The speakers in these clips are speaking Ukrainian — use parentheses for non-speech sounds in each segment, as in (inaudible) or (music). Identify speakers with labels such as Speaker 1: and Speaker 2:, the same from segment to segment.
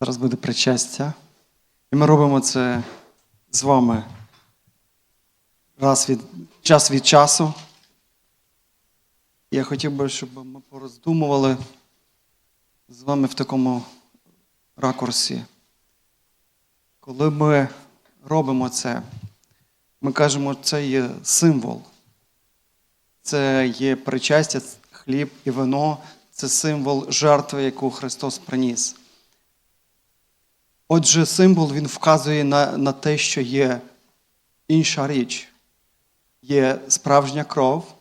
Speaker 1: Зараз буде причастя. І ми робимо це з вами раз від, час від часу. Я хотів би, щоб ми пороздумували з вами в такому ракурсі. Коли ми робимо це, ми кажемо, це є символ. Це є причастя, хліб і вино, це символ жертви, яку Христос приніс. Отже, символ він вказує на, на те, що є інша річ. Є справжня кров,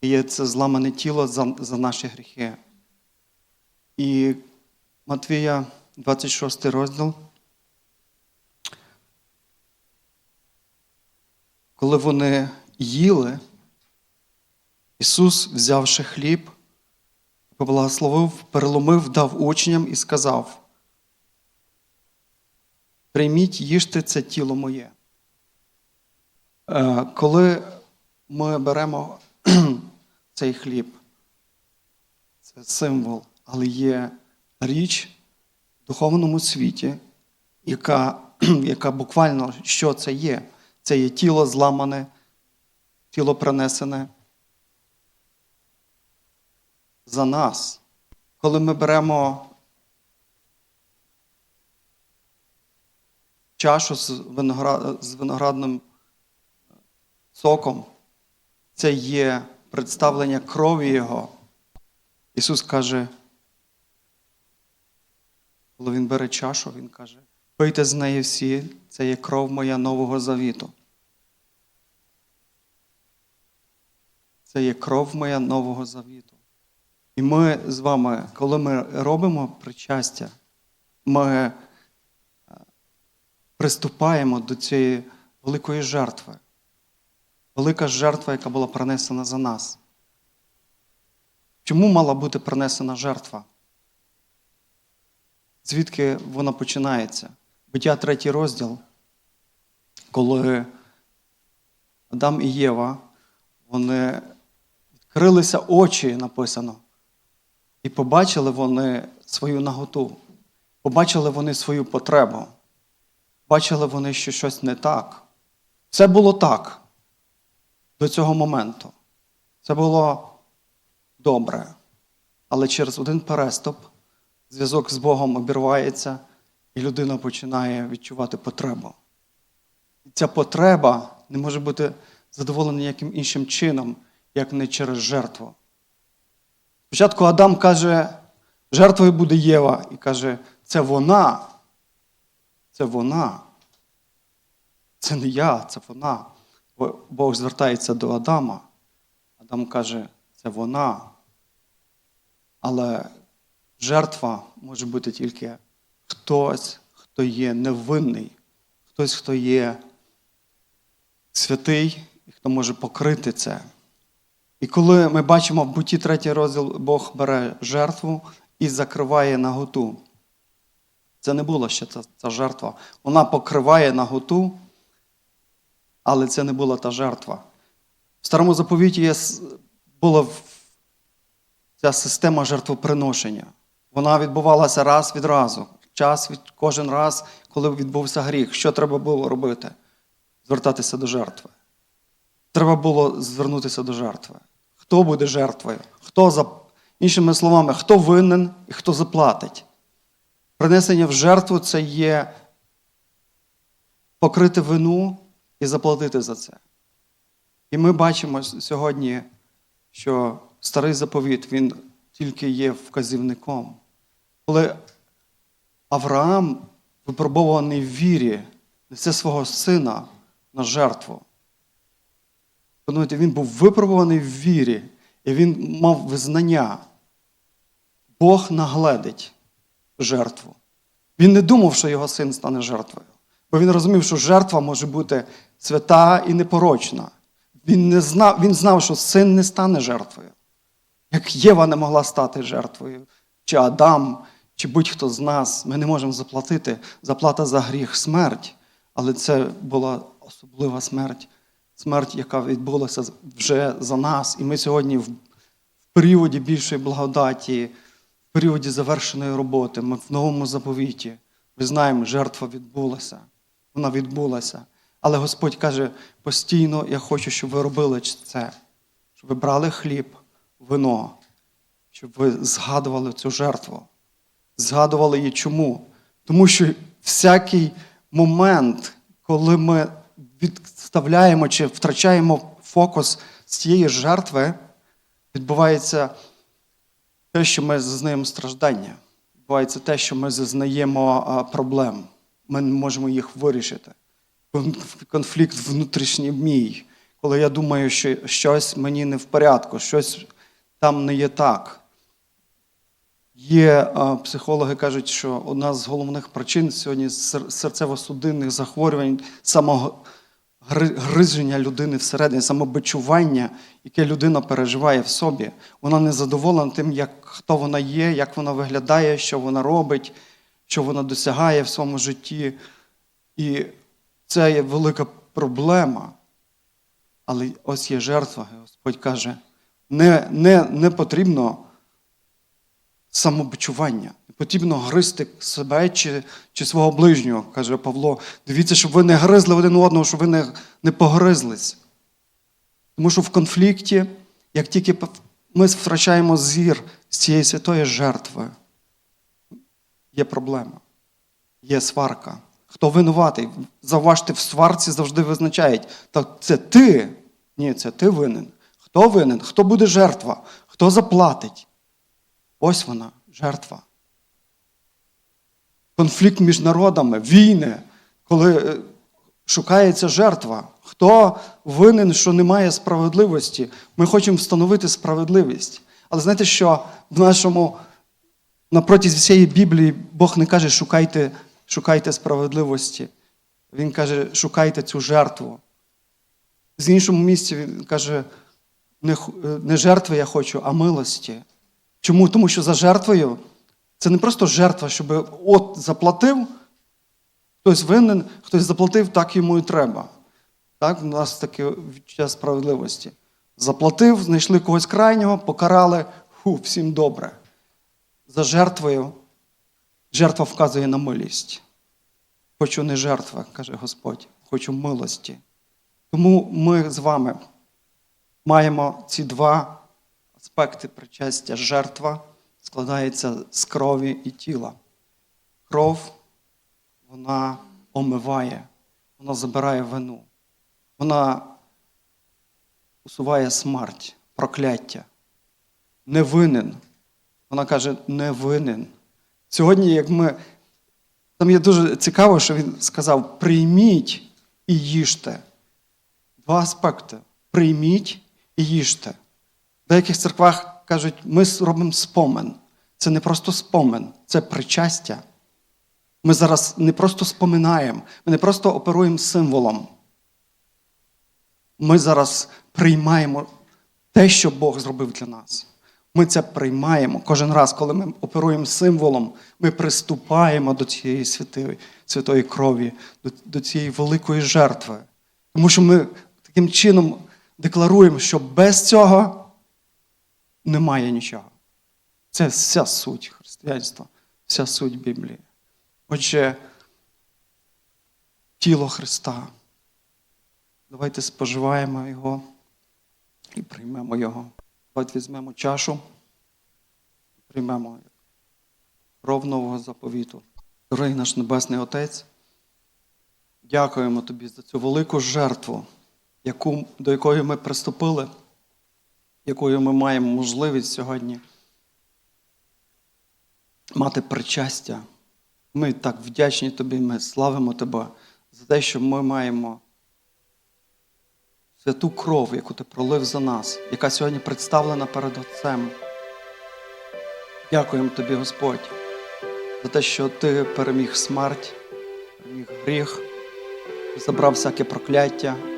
Speaker 1: і є це зламане тіло за, за наші гріхи. І Матвія, 26 розділ. Коли вони їли, Ісус, взявши хліб, поблагословив, переломив, дав учням і сказав: Прийміть, їжте це тіло моє. Е, Коли ми беремо (clears throat) цей хліб, це символ, але є річ в духовному світі, яка, (clears throat) яка буквально що це є? Це є тіло зламане, тіло принесене за нас. Коли ми беремо чашу з, виноград, з виноградним соком, це є представлення крові Його. Ісус каже, коли Він бере чашу, Він каже, пийте з неї всі, це є кров моя нового завіту. Це є кров моя нового завіту. І ми з вами, коли ми робимо причастя, ми приступаємо до цієї великої жертви. Велика жертва, яка була принесена за нас. Чому мала бути принесена жертва? Звідки вона починається? Биття третій розділ, коли Адам і Єва, вони відкрилися очі, написано, і побачили вони свою наготу, побачили вони свою потребу, бачили вони, що щось не так. Все було так до цього моменту. Це було добре. Але через один переступ зв'язок з Богом обірвається, і людина починає відчувати потребу. І ця потреба не може бути задоволена ніяким іншим чином, як не через жертву. Спочатку Адам каже, жертвою буде Єва, і каже, це вона. Це вона. Це не я, це вона. Бог звертається до Адама. Адам каже, це вона. Але жертва може бути тільки хтось, хто є невинний, хтось, хто є святий і хто може покрити це. І коли ми бачимо в буті третій розділ, Бог бере жертву і закриває наготу. Це не була ще ця, ця жертва. Вона покриває наготу, але це не була та жертва. В старому заповіті є, була ця система жертвоприношення. Вона відбувалася раз від разу. Час від кожен раз, коли відбувся гріх. Що треба було робити? Звертатися до жертви. Треба було звернутися до жертви. Хто буде жертвою? Хто за... Іншими словами, хто винен і хто заплатить? Принесення в жертву це є покрити вину і заплатити за це. І ми бачимо сьогодні, що старий заповіт він тільки є вказівником. Коли Авраам, випробований в вірі, несе свого сина на жертву. Подумайте, він був випробуваний в вірі, і він мав визнання. Бог нагледить жертву. Він не думав, що його син стане жертвою. Бо він розумів, що жертва може бути свята і непорочна. Він, не знав, він знав, що син не стане жертвою. Як Єва не могла стати жертвою, чи Адам, чи будь-хто з нас, ми не можемо заплатити. Заплата за гріх смерть. Але це була особлива смерть, смерть, яка відбулася вже за нас. І ми сьогодні в періоді більшої благодаті, періоді завершеної роботи. Ми в новому заповіті. Ми знаємо, жертва відбулася. Вона відбулася. Але Господь каже: постійно я хочу, щоб ви робили це, щоб ви брали хліб, вино, щоб ви згадували цю жертву. Згадували її чому? Тому що всякий момент, коли ми відставляємо чи втрачаємо фокус з цієї жертви, відбувається те, що ми зазнаємо страждання. Відбувається те, що ми зазнаємо проблем. Ми не можемо їх вирішити. Конфлікт внутрішній мій, коли я думаю, що щось мені не в порядку, щось там не є так. Є психологи кажуть, що одна з головних причин сьогодні серцево-судинних захворювань самогриження людини всередині, самобичування, яке людина переживає в собі. Вона не задоволена тим, як, хто вона є, як вона виглядає, що вона робить, що вона досягає в своєму житті. І це є велика проблема. Але ось є жертва. Господь каже, не, не, не потрібно самобичування. Потрібно гризти себе чи, чи свого ближнього, каже Павло. Дивіться, щоб ви не гризли один одного, щоб ви не, не погризлись. Тому що в конфлікті, як тільки ми втрачаємо зір з цієї святої жертви, є проблема, є сварка. Хто винуватий? Заважте, в сварці завжди визначають. Так це ти. Ні, це ти винен. Хто винен? Хто буде жертва? Хто заплатить? Ось вона, жертва. Конфлікт між народами, війни, коли е, шукається жертва. Хто винен, що немає справедливості? Ми хочемо встановити справедливість. Але знаєте, що в нашому, на протязі всієї Біблії Бог не каже, шукайте, шукайте справедливості. Він каже, шукайте цю жертву. З іншому місці він каже, е, не жертви я хочу, а милості. Чому? Тому що за жертвою це не просто жертва, щоб от заплатив, хтось винен, хтось заплатив, так йому і треба. Так, у нас таке відчуття справедливості. Заплатив, знайшли когось крайнього, покарали, ху, всім добре. За жертвою жертва вказує на милість. Хочу не жертва, каже Господь, хочу милості. Тому ми з вами маємо ці два аспекти причастя. Жертва складається з крові і тіла. Кров, вона омиває, вона забирає вину, вона усуває смерть, прокляття. Не винен. Вона каже, не винен. Сьогодні, як ми. Там є дуже цікаво, що він сказав: прийміть і їжте. Два аспекти: прийміть і їжте. В деяких церквах кажуть, ми робимо спомин. Це не просто спомин, це причастя. Ми зараз не просто споминаємо, ми не просто оперуємо символом. Ми зараз приймаємо те, що Бог зробив для нас. Ми це приймаємо. Кожен раз, коли ми оперуємо символом, ми приступаємо до цієї святої, святої крові, до, до цієї великої жертви. Тому що ми таким чином декларуємо, що без цього немає нічого. Це вся суть християнства, вся суть Біблії. Отже, тіло Христа. Давайте споживаємо його і приймемо його. Давайте візьмемо чашу приймемо кров нового заповіту. Дорогий наш Небесний Отець, дякуємо Тобі за цю велику жертву, яку, до якої ми приступили, якою ми маємо можливість сьогодні мати причастя. Ми так вдячні Тобі, ми славимо Тебе за те, що ми маємо святу кров, яку ти пролив за нас, яка сьогодні представлена перед Отцем. Дякуємо тобі, Господь, за те, що ти переміг смерть, переміг гріх, забрав всяке прокляття.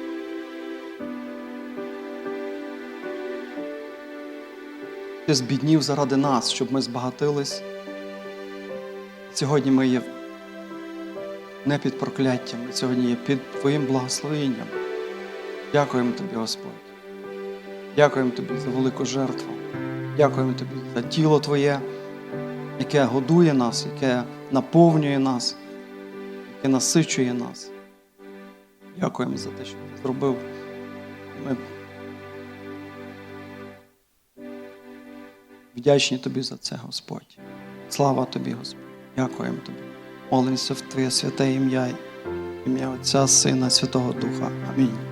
Speaker 1: Ти збіднів заради нас, щоб ми збагатились. Сьогодні ми є не під прокляттям, сьогодні є під Твоїм благословенням. Дякуємо тобі, Господь. Дякуємо тобі за велику жертву. Дякуємо тобі за тіло Твоє, яке годує нас, яке наповнює нас, яке насичує нас. Дякуємо за те, що ти зробив. Ми вдячні тобі за це, Господь. Слава тобі, Господь. Дякуємо тобі. Молимося в Твоє святе ім'я, ім'я Отця, Сина, Святого Духа. Амінь.